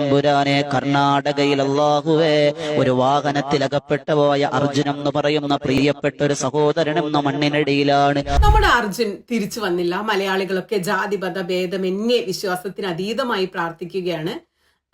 തമ്പുരാനെ കർണാടകയിൽ അള്ളാഹുവേ ഒരു വാഹനത്തിൽ അകപ്പെട്ടു പോയ അർജുനം എന്ന് പറയുന്ന പ്രിയപ്പെട്ട ഒരു സഹോദരൻ എന്ന മണ്ണിനടിയിലാണ്. നമ്മുടെ അർജുൻ തിരിച്ചു വന്നില്ല. മലയാളികളൊക്കെ ജാതിപത ഭേദമന്യേ വിശ്വാസത്തിന് അതീതമായി പ്രാർത്ഥിക്കുകയാണ്.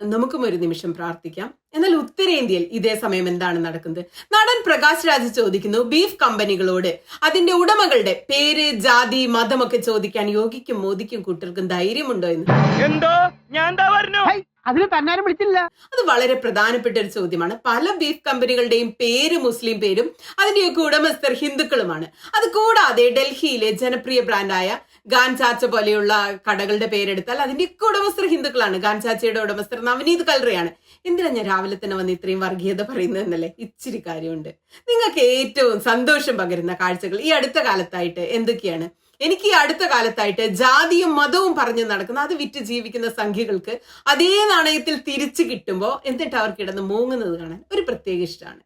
നമുക്കും ഒരു നിമിഷം പ്രാർത്ഥിക്കാം. എന്നാൽ ഉത്തരേന്ത്യയിൽ ഇതേ സമയം എന്താണ് നടക്കുന്നത്? നടൻ പ്രകാശ് രാജ് ചോദിക്കുന്നു ബീഫ് കമ്പനികളോട് അതിന്റെ ഉടമകളുടെ പേര് ജാതി മതമൊക്കെ ചോദിക്കാൻ യോഗിക്കും മോദിക്കും കൂട്ടർക്കും ധൈര്യമുണ്ടോ എന്ന്? എന്തോ? ഞാൻ എന്താ പറഞ്ഞു? അതിന് തന്നാരും വിളിച്ചില്ല. അത് വളരെ പ്രധാനപ്പെട്ട ഒരു ചോദ്യമാണ്. പല ബീഫ് കമ്പനികളുടെയും പേര് മുസ്ലിം പേരും അതിന്റെയൊക്കെ ഉടമസ്ഥർ ഹിന്ദുക്കളുമാണ്. അത് കൂടാതെ ഡൽഹിയിലെ ജനപ്രിയ ബ്രാൻഡായ ഗാൻചാച്ച പോലെയുള്ള കടകളുടെ പേരെടുത്താൽ അതിന്റെയൊക്കെ ഉടമസ്ഥർ ഹിന്ദുക്കളാണ്. ഗാൻചാച്ചയുടെ ഉടമസ്ഥർ നവനീത് കൽറയാണ്. എന്തിനാ ഞാൻ രാവിലെ തന്നെ വന്ന് ഇത്രയും വർഗീയത പറയുന്നത് എന്നല്ലേ ഇച്ചിരി കാര്യമുണ്ട്. നിങ്ങൾക്ക് ഏറ്റവും സന്തോഷം പകരുന്ന കാഴ്ചകൾ ഈ അടുത്ത കാലത്തായിട്ട് എന്തൊക്കെയാണ്? എനിക്ക് ഈ അടുത്ത കാലത്തായിട്ട് ജാതിയും മതവും പറഞ്ഞു നടക്കുന്ന അത് വിറ്റ് ജീവിക്കുന്ന സംഖ്യകൾക്ക് അതേ നാണയത്തിൽ തിരിച്ചു കിട്ടുമ്പോൾ എന്നിട്ട് അവർ കിടന്ന് മൂങ്ങുന്നത് കാണാൻ ഒരു പ്രത്യേക ഇഷ്ടമാണ്.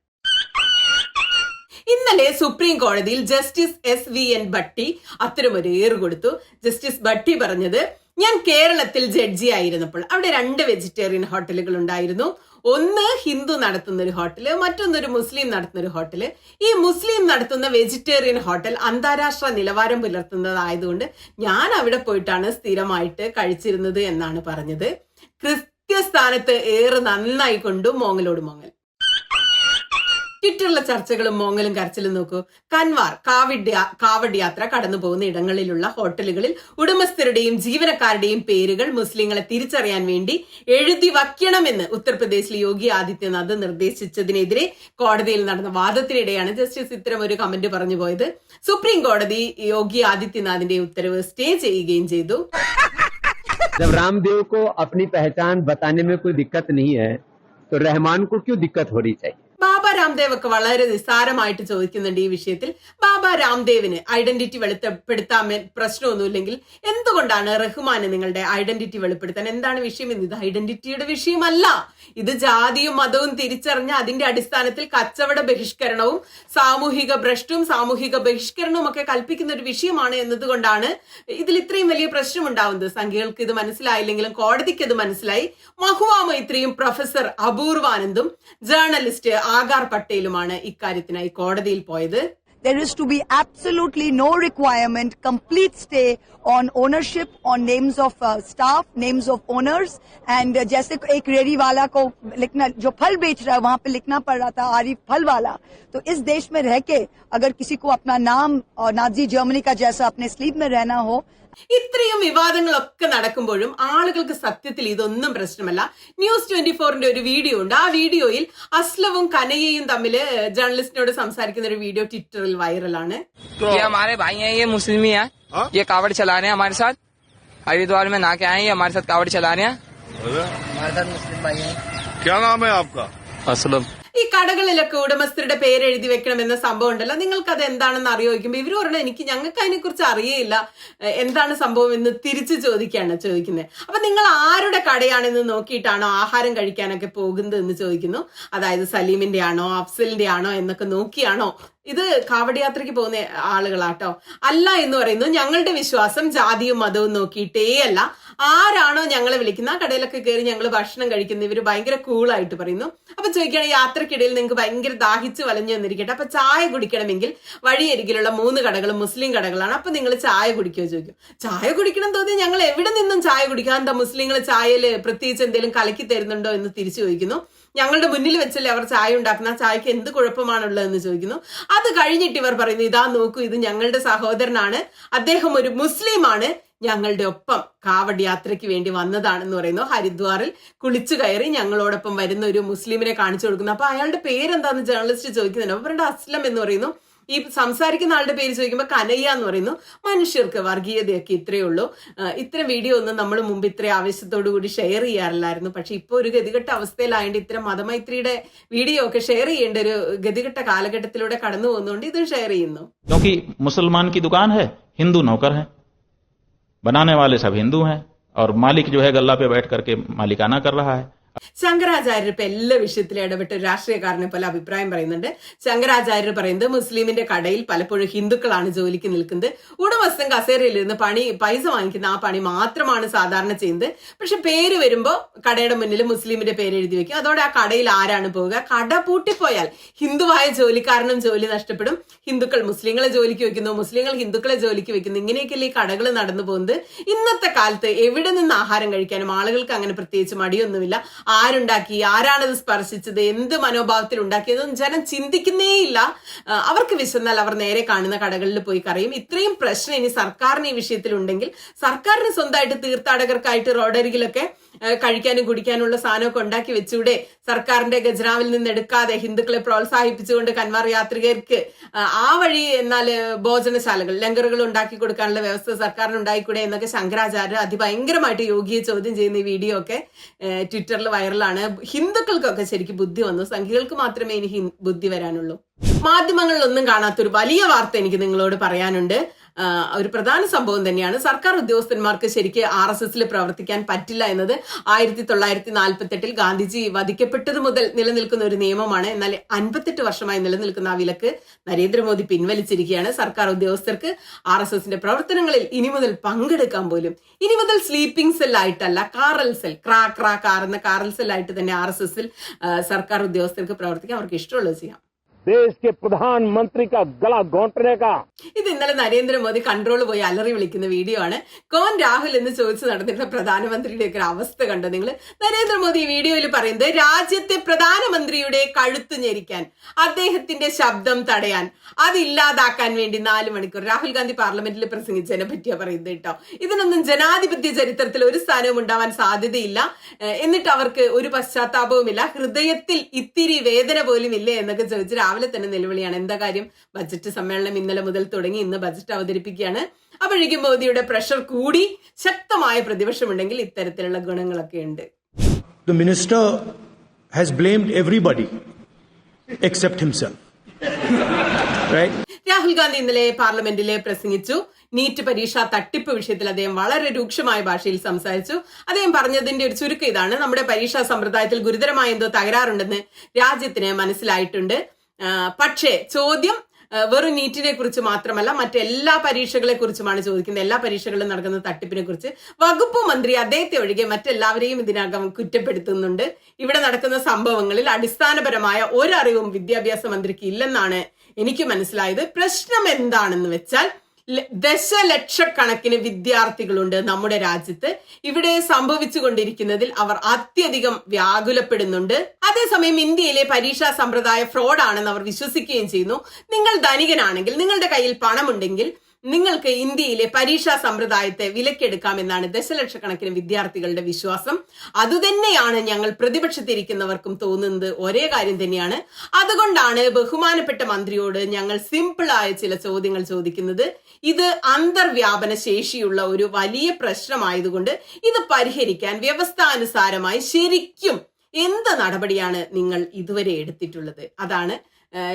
ഇന്നലെ സുപ്രീം കോടതിയിൽ justice S V N Bhatti അത്തരമൊരു ഏറ് കൊടുത്തു. ജസ്റ്റിസ് ഭട്ടി പറഞ്ഞത് ഞാൻ കേരളത്തിൽ ജഡ്ജി ആയിരുന്നപ്പോൾ അവിടെ രണ്ട് വെജിറ്റേറിയൻ ഹോട്ടലുകൾ ഉണ്ടായിരുന്നു. ഒന്ന് ഹിന്ദു നടത്തുന്ന ഒരു ഹോട്ടൽ മറ്റൊന്നൊരു മുസ്ലിം നടത്തുന്ന ഒരു ഹോട്ടൽ ഈ മുസ്ലിം നടത്തുന്ന വെജിറ്റേറിയൻ ഹോട്ടൽ അന്താരാഷ്ട്ര നിലവാരം പുലർത്തുന്നതായതുകൊണ്ട് ഞാൻ അവിടെ പോയിട്ടാണ് സ്ഥിരമായിട്ട് കഴിച്ചിരുന്നത് എന്നാണ് പറഞ്ഞത്. കൃത്യസ്ഥാനത്ത് ഏറെ നന്നായി കൊണ്ടു മോങ്ങലോട് മോങ്ങൽ. ട്വിറ്ററിലെ ചർച്ചകളും മോങ്ങലും കരച്ചിലും നോക്കൂ കൻവാർ കാവിഡ് യാ- കാവഡ് യാത്ര കടന്നു പോകുന്ന ഇടങ്ങളിലുള്ള ഹോട്ടലുകളിൽ ഉടമസ്ഥരുടെയും ജീവനക്കാരുടെയും പേരുകൾ മുസ്ലിങ്ങളെ തിരിച്ചറിയാൻ വേണ്ടി എഴുതി വയ്ക്കണമെന്ന് ഉത്തർപ്രദേശിൽ യോഗി ആദിത്യനാഥ് നിർദ്ദേശിച്ചതിനെതിരെ കോടതിയിൽ നടന്ന വാദത്തിനിടെയാണ് ജസ്റ്റിസ് ഇത്തരം ഒരു കമന്റ് പറഞ്ഞു പോയത് സുപ്രീം കോടതി യോഗി ആദിത്യനാഥിന്റെ ഉത്തരവ് സ്റ്റേ ചെയ്യുകയും ചെയ്തു जब रामदेव को अपनी पहचान बताने में कोई दिक्कत नहीं है तो रहमान को क्यों दिक्कत होनी चाहिए ബാബ രാംദേവ് ഒക്കെ വളരെ നിസ്സാരമായിട്ട് ചോദിക്കുന്നുണ്ട് ഈ വിഷയത്തിൽ. ബാബ രാംദേവിന് ഐഡന്റിറ്റി വെളുത്തപ്പെടുത്താൻ പ്രശ്നമൊന്നുമില്ലെങ്കിൽ എന്തുകൊണ്ടാണ് റഹ്മാന് നിങ്ങളുടെ ഐഡന്റിറ്റി വെളിപ്പെടുത്താൻ? എന്താണ് വിഷയം? എന്ന് ഇത് ഐഡന്റിറ്റിയുടെ വിഷയമല്ല. ഇത് ജാതിയും മതവും തിരിച്ചറിഞ്ഞ അതിന്റെ അടിസ്ഥാനത്തിൽ കച്ചവട ബഹിഷ്കരണവും സാമൂഹിക ഭ്രഷ്ടവും സാമൂഹിക ബഹിഷ്കരണവും ഒക്കെ കൽപ്പിക്കുന്ന ഒരു വിഷയമാണ് എന്നതുകൊണ്ടാണ് ഇതിൽ ഇത്രയും വലിയ പ്രശ്നം ഉണ്ടാവുന്നത് സംഖ്യകൾക്ക് ഇത് മനസ്സിലായില്ലെങ്കിലും കോടതിക്ക് ഇത് മനസ്സിലായി. മഹുവ മൈത്രിയും പ്രൊഫസർ അപൂർവാനന്ദും ജേർണലിസ്റ്റ് ആകാർ പട്ടേലുമാണ് ഇക്കാര്യത്തിനായി കോടതിയിൽ പോയത് there is to be absolutely no requirement, complete stay on ownership, on names of uh, staff, names of owners, and uh, जैसे एक रेडी वाला को लिखना जो फल बेच रहा है वहां पे लिखना पड़ रहा था आरिफ फल वाला तो इस देश में रह के अगर किसी को अपना नाम और नाजी जर्मनी का जैसा अपने स्लीप में रहना हो ഇത്രയും വിവാദങ്ങളൊക്കെ നടക്കുമ്പോഴും ആളുകൾക്ക് സത്യത്തിൽ ഇതൊന്നും പ്രശ്നമല്ല ന്യൂസ് ട്വന്റി ഫോറിന്റെ ഒരു വീഡിയോ ഉണ്ട് ആ വീഡിയോയിൽ അസ്ലവും കനയ്യയും തമ്മിൽ ജേർണലിസ്റ്റിനോട് സംസാരിക്കുന്ന ഒരു വീഡിയോ ട്വിറ്ററിൽ വൈറലാണ് ये हमारे भाई हैं ये मुस्लिम ही हैं ये कावड़ चला रहे हैं हमारे साथ हरिद्वार में ना के आए हैं ये हमारे साथ कावड़ चला रहे हैं क्या नाम है आपका असलम ഈ കടകളിലൊക്കെ ഉടമസ്ഥരുടെ പേര് എഴുതി വെക്കണമെന്ന സംഭവം ഉണ്ടല്ലോ. നിങ്ങൾക്ക് അത് എന്താണെന്ന് അറിയോക്കുമ്പോ ഇവർ പറഞ്ഞാൽ എനിക്ക് ഞങ്ങൾക്ക് അതിനെക്കുറിച്ച് കുറിച്ച് അറിയേയില്ല എന്താണ് സംഭവം എന്ന് തിരിച്ചു ചോദിക്കാണ് ചോദിക്കുന്നത്. അപ്പൊ നിങ്ങൾ ആരുടെ കടയാണെന്ന് നോക്കിയിട്ടാണോ ആഹാരം കഴിക്കാനൊക്കെ പോകുന്നത് എന്ന് ചോദിക്കുന്നു? അതായത് സലീമിന്റെ ആണോ അഫ്സലിന്റെ ആണോ എന്നൊക്കെ നോക്കിയാണോ ഇത് കാവടിയാത്രയ്ക്ക് പോകുന്ന ആളുകളാട്ടോ. അല്ല എന്ന് പറയുന്നു ഞങ്ങളുടെ വിശ്വാസം ജാതിയും മതവും നോക്കിയിട്ടേ അല്ല. ആരാണോ ഞങ്ങളെ വിളിക്കുന്ന ആ കടയിലൊക്കെ കയറി ഞങ്ങൾ ഭക്ഷണം കഴിക്കുന്ന ഇവർ ഭയങ്കര കൂളായിട്ട് പറയുന്നു. അപ്പൊ ചോദിക്കുകയാണ് യാത്രക്കിടയിൽ നിങ്ങൾക്ക് ഭയങ്കര ദാഹിച്ച് വലഞ്ഞു വന്നിരിക്കട്ടെ. അപ്പൊ ചായ കുടിക്കണമെങ്കിൽ വഴിയരികിലുള്ള മൂന്ന് കടകളും മുസ്ലിം കടകളാണ്. അപ്പൊ നിങ്ങൾ ചായ കുടിക്കുകയോ ചോദിക്കും. ചായ കുടിക്കണം തോന്നി ഞങ്ങൾ എവിടെ നിന്നും ചായ കുടിക്കാൻ എന്താ മുസ്ലിങ്ങൾ ചായയിൽ പ്രത്യേകിച്ച് എന്തെങ്കിലും കലക്കി തരുന്നുണ്ടോ എന്ന് തിരിച്ചു ചോദിക്കുന്നു. ഞങ്ങളുടെ മുന്നിൽ വെച്ചല്ലേ അവർ ചായ ഉണ്ടാക്കുന്ന ചായക്ക് എന്ത് കുഴപ്പമാണുള്ളതെന്ന് ചോദിക്കുന്നു. അത് കഴിഞ്ഞിട്ട് ഇവർ പറയുന്നു ഇതാ നോക്കൂ ഇത് ഞങ്ങളുടെ സഹോദരനാണ്. അദ്ദേഹം ഒരു മുസ്ലിമാണ്. ഞങ്ങളുടെ ഒപ്പം കാവഡ് യാത്രയ്ക്ക് വേണ്ടി വന്നതാണെന്ന് പറയുന്നു. ഹരിദ്വാറിൽ കുളിച്ചു കയറി ഞങ്ങളോടൊപ്പം വരുന്ന ഒരു മുസ്ലിമിനെ കാണിച്ചു കൊടുക്കുന്നു. അപ്പൊ അയാളുടെ പേരെന്താന്ന് ജേർണലിസ്റ്റ് ചോദിക്കുന്നുണ്ട്. അപ്പൊ പറയുന്നത് അസ്ലം എന്ന് പറയുന്നു. ഈ സംസാരിക്കുന്ന ആളുടെ പേര് ചോദിക്കുമ്പോൾ കനയ്യ എന്ന് പറയുന്നു മനുഷ്യർക്ക് വർഗീയതയൊക്കെ ഇത്രയേ ഉള്ളൂ ആ, ഇത്തരം വീഡിയോ ഒന്നും നമ്മൾ മുമ്പ് ഇത്ര ആവേശത്തോടു കൂടി ഷെയർ ചെയ്യാറില്ലായിരുന്നു പക്ഷെ ഇപ്പോൾ ഒരു ഗതികെട്ട അവസ്ഥയിലായതുകൊണ്ട് ഇത്തരം മതമൈത്രിയുടെ വീഡിയോ ഒക്കെ ഷെയർ ചെയ്യേണ്ട ഒരു ഗതികെട്ട കാലഘട്ടത്തിലൂടെ കടന്നു പോകുന്നതുകൊണ്ട് ഇത് ഷെയർ ചെയ്യുന്നു क्योंकि मुसलमान की दुकान है हिंदू नौकर है बनाने वाले सब हिंदू हैं और मालिक जो है गल्ला पे बैठ करके मालिकाना कर रहा है ശങ്കരാചാര്യർ ഇപ്പൊ എല്ലാ വിഷയത്തിലും ഇടപെട്ട് രാഷ്ട്രീയക്കാരനെ പോലെ അഭിപ്രായം പറയുന്നുണ്ട്. ശങ്കരാചാര്യർ പറയുന്നത് മുസ്ലിമിന്റെ കടയിൽ പലപ്പോഴും ഹിന്ദുക്കളാണ് ജോലിക്ക് നിൽക്കുന്നത്. ഉടമസ്ഥൻ കസേരയിലിരുന്ന് പണി പൈസ വാങ്ങിക്കുന്ന ആ പണി മാത്രമാണ് സാധാരണ ചെയ്യുന്നത്. പക്ഷെ പേര് വരുമ്പോ കടയുടെ മുന്നിൽ മുസ്ലിമിന്റെ പേര് എഴുതി വെക്കും. അതോടെ ആ കടയിൽ ആരാണ് പോവുക? കട പൂട്ടിപ്പോയാൽ ഹിന്ദുവായ ജോലിക്കാരനും ജോലി നഷ്ടപ്പെടും. ഹിന്ദുക്കൾ മുസ്ലിങ്ങളെ ജോലിക്ക് വെക്കുന്നു മുസ്ലിങ്ങൾ ഹിന്ദുക്കളെ ജോലിക്ക് വെക്കുന്നു. ഇങ്ങനെയൊക്കെയല്ലേ ഈ കടകൾ നടന്നു പോകുന്നത്? ഇന്നത്തെ കാലത്ത് എവിടെ നിന്ന് ആഹാരം കഴിക്കാനും ആളുകൾക്ക് അങ്ങനെ പ്രത്യേകിച്ച് മടിയൊന്നുമില്ല. ആരുണ്ടാക്കി? ആരാണത് സ്പർശിച്ചത്? എന്ത് മനോഭാവത്തിൽ ഉണ്ടാക്കിയതെന്നും ജനം ചിന്തിക്കുന്നേയില്ല. അവർക്ക് വിശന്നാൽ അവർ നേരെ കാണുന്ന കടകളിൽ പോയി കറിയും ഇത്രയും പ്രശ്നം ഇനി സർക്കാരിന് ഈ വിഷയത്തിൽ ഉണ്ടെങ്കിൽ സർക്കാരിന് സ്വന്തമായിട്ട് തീർത്ഥാടകർക്കായിട്ട് റോഡരികിലൊക്കെ കഴിക്കാനും കുടിക്കാനുള്ള സാധനമൊക്കെ ഉണ്ടാക്കി വെച്ചൂടെ. സർക്കാരിന്റെ ഖജനാവിൽ നിന്ന് എടുക്കാതെ ഹിന്ദുക്കളെ പ്രോത്സാഹിപ്പിച്ചുകൊണ്ട് കന്മാർ യാത്രികർക്ക് ആ, വഴി എന്നാൽ ഭോജനശാലകൾ ലങ്കറുകൾ ഉണ്ടാക്കി കൊടുക്കാനുള്ള വ്യവസ്ഥ സർക്കാരിന് ഉണ്ടായിക്കൂടെ എന്നൊക്കെ ശങ്കരാചാര്യ അതിഭയങ്കരമായിട്ട് യോഗിയെ ചോദ്യം ചെയ്യുന്ന ഈ വീഡിയോ ഒക്കെ ട്വിറ്ററിൽ വൈറലാണ്. ഹിന്ദുക്കൾക്കൊക്കെ ശരിക്കും ബുദ്ധി വന്നു. സംഘികൾക്ക് മാത്രമേ ഇനി ബുദ്ധി വരാനുള്ളൂ. മാധ്യമങ്ങളിലൊന്നും കാണാത്തൊരു വലിയ വാർത്ത എനിക്ക് നിങ്ങളോട് പറയാനുണ്ട്. ഒരു പ്രധാന സംഭവം തന്നെയാണ്. സർക്കാർ ഉദ്യോഗസ്ഥന്മാർക്ക് ശരിക്ക് ആർ എസ് എസിൽ പ്രവർത്തിക്കാൻ പറ്റില്ല എന്നത് ആയിരത്തി തൊള്ളായിരത്തി നാൽപ്പത്തി എട്ടിൽ ഗാന്ധിജി വധിക്കപ്പെട്ടത് മുതൽ നിലനിൽക്കുന്ന ഒരു നിയമമാണ്. എന്നാൽ അൻപത്തെട്ട് വർഷമായി നിലനിൽക്കുന്ന ആ വിലക്ക് നരേന്ദ്രമോദി പിൻവലിച്ചിരിക്കുകയാണ്. സർക്കാർ ഉദ്യോഗസ്ഥർക്ക് ആർ എസ് എസിന്റെ പ്രവർത്തനങ്ങളിൽ ഇനി മുതൽ പങ്കെടുക്കാൻ പോലും ഇനി മുതൽ സ്ലീപ്പിംഗ് സെൽ ആയിട്ടല്ല കാറൽ സെൽ ക്രാ ക്രാ കാർ എന്ന കാറൽ സെല്ലായിട്ട് തന്നെ ആർ എസ് എസിൽ സർക്കാർ ഉദ്യോഗസ്ഥർക്ക് പ്രവർത്തിക്കാൻ അവർക്ക് ഇഷ്ടമുള്ളത് ചെയ്യാം. ദേശ് പ്രധാനമന്ത്രി ഇത് ഇന്നലെ നരേന്ദ്രമോദി കൺട്രോൾ പോയി അലറി വിളിക്കുന്ന വീഡിയോ ആണ്. കോൻ രാഹുൽ എന്ന് ചോദിച്ചു നടന്നിരുന്ന പ്രധാനമന്ത്രിയുടെ ഒക്കെ അവസ്ഥ കണ്ട് നിങ്ങൾ നരേന്ദ്രമോദി ഈ വീഡിയോയിൽ പറയുന്നത് രാജ്യത്തെ പ്രധാനമന്ത്രിയുടെ കഴുത്ത് ഞെരിക്കാൻ അദ്ദേഹത്തിന്റെ ശബ്ദം തടയാൻ അതില്ലാതാക്കാൻ വേണ്ടി നാല് മണിക്കൂർ. രാഹുൽ ഗാന്ധി പാർലമെന്റിൽ പ്രസംഗിച്ചതിനെ പറ്റിയാ പറയുന്നത് കേട്ടോ. ഇതിനൊന്നും ജനാധിപത്യ ചരിത്രത്തിൽ ഒരു സ്ഥാനവും ഉണ്ടാവാൻ സാധ്യതയില്ല. എന്നിട്ട് അവർക്ക് ഒരു പശ്ചാത്താപവുമില്ല. ഹൃദയത്തിൽ ഇത്തിരി വേദന പോലും ഇല്ലേ എന്നൊക്കെ ചോദിച്ചു രാവിലെ തന്നെ നിലവിളിയാണ്. എന്താ കാര്യം? ബജറ്റ് സമ്മേളനം ഇന്നലെ മുതൽ തുടങ്ങി ഇന്ന് ബജറ്റ് അവതരിപ്പിക്കുകയാണ്. അപ്പോഴേക്കും മോദിയുടെ പ്രഷർ കൂടി. ശക്തമായ പ്രതിപക്ഷമുണ്ടെങ്കിൽ ഇത്തരത്തിലുള്ള ഗുണങ്ങളൊക്കെ ഉണ്ട്. The minister has blamed everybody except himself. right? Rahul Gandhi ഇന്നലെ പാർലമെന്റിലെ പ്രസംഗിച്ചു. നീറ്റ് പരീക്ഷ തട്ടിപ്പ് വിഷയത്തിൽ അദ്ദേഹം വളരെ രൂക്ഷമായ ഭാഷയിൽ സംസാരിച്ചു. അദ്ദേഹം പറഞ്ഞതിന്റെ ഒരു ചുരുക്കം ഇതാണ്. നമ്മുടെ പരീക്ഷാ സമ്പ്രദായത്തിൽ ഗുരുതരമായ എന്തോ തകരാറുണ്ടെന്ന് രാജ്യത്തിന് മനസ്സിലായിട്ടുണ്ട്. പക്ഷേ ചോദ്യം വെറും നീറ്റിനെ കുറിച്ച് മാത്രമല്ല മറ്റെല്ലാ പരീക്ഷകളെ കുറിച്ചുമാണ് ചോദിക്കുന്നത്. എല്ലാ പരീക്ഷകളിലും നടക്കുന്ന തട്ടിപ്പിനെ കുറിച്ച് വകുപ്പ് മന്ത്രി അദ്ദേഹത്തെ ഒഴികെ മറ്റെല്ലാവരെയും ഇതിനകം കുറ്റപ്പെടുത്തുന്നുണ്ട്. ഇവിടെ നടക്കുന്ന സംഭവങ്ങളിൽ അടിസ്ഥാനപരമായ ഒരറിവും വിദ്യാഭ്യാസ മന്ത്രിക്ക് ഇല്ലെന്നാണ് എനിക്ക് മനസ്സിലായത്. പ്രശ്നം എന്താണെന്ന് വെച്ചാൽ ദശലക്ഷക്കണക്കിന് വിദ്യാർത്ഥികളുണ്ട് നമ്മുടെ രാജ്യത്ത്. ഇവിടെ സംഭവിച്ചു കൊണ്ടിരിക്കുന്നതിൽ അവർ അത്യധികം വ്യാകുലപ്പെടുന്നുണ്ട്. അതേസമയം ഇന്ത്യയിലെ പരീക്ഷാ സമ്പ്രദായ ഫ്രോഡാണെന്ന് അവർ വിശ്വസിക്കുകയും ചെയ്യുന്നു. നിങ്ങൾ ധനികനാണെങ്കിൽ നിങ്ങളുടെ കയ്യിൽ പണമുണ്ടെങ്കിൽ നിങ്ങൾക്ക് ഇന്ത്യയിലെ പരീക്ഷാ സമ്പ്രദായത്തെ വിലക്കെടുക്കാമെന്നാണ് ദശലക്ഷക്കണക്കിന് വിദ്യാർത്ഥികളുടെ വിശ്വാസം. അതുതന്നെയാണ് ഞങ്ങൾ പ്രതിപക്ഷത്തിരിക്കുന്നവർക്കും തോന്നുന്നത് ഒരേ കാര്യം തന്നെയാണ്. അതുകൊണ്ടാണ് ബഹുമാനപ്പെട്ട മന്ത്രിയോട് ഞങ്ങൾ സിമ്പിളായ ചില ചോദ്യങ്ങൾ ചോദിക്കുന്നത്. ഇത് അന്തർവ്യാപന ശേഷിയുള്ള ഒരു വലിയ പ്രശ്നമായതുകൊണ്ട് ഇത് പരിഹരിക്കാൻ വ്യവസ്ഥാനുസാരമായി ശരിക്കും എന്ത് നടപടിയാണ് നിങ്ങൾ ഇതുവരെ എടുത്തിട്ടുള്ളത്? അതാണ്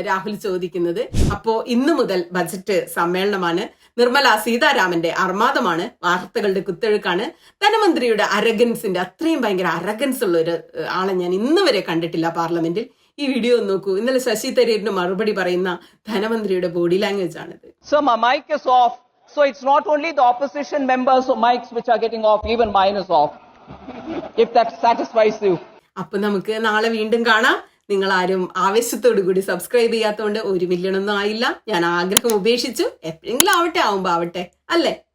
രാഹുൽ ചോദിക്കുന്നത്. അപ്പോ ഇന്നു മുതൽ ബജറ്റ് സമ്മേളനമാണ്. നിർമ്മല സീതാരാമന്റെ അർമാദമാണ് വാർത്തകളുടെ കുത്തൊഴുക്കാണ്. ധനമന്ത്രിയുടെ അരഗൻസിന്റെ അത്രയും ഭയങ്കര അരഗൻസ് ഉള്ള ഒരു ആളെ ഞാൻ ഇന്ന് വരെ കണ്ടിട്ടില്ല പാർലമെന്റിൽ. ഈ വീഡിയോ നോക്കൂ. ഇന്നലെ ശശി തരൂരിന് മറുപടി പറയുന്ന ധനമന്ത്രിയുടെ ബോഡി ലാംഗ്വേജ് ആണിത്. Mic off. So it's not only the opposition members' mics which are getting off, even mine is off. If that satisfies you. അപ്പൊ നമുക്ക് നാളെ വീണ്ടും കാണാം. നിങ്ങൾ ആരും ആവേശത്തോടു കൂടി സബ്സ്ക്രൈബ് ചെയ്യാത്തതുകൊണ്ട് ഒരു മില്യൺ ഒന്നും ആയില്ല. ഞാൻ ആഗ്രഹം ഉപേക്ഷിച്ചു. എപ്പോഴെങ്കിലും ആവട്ടെ ആവുമ്പോ ആവട്ടെ. അല്ലേ?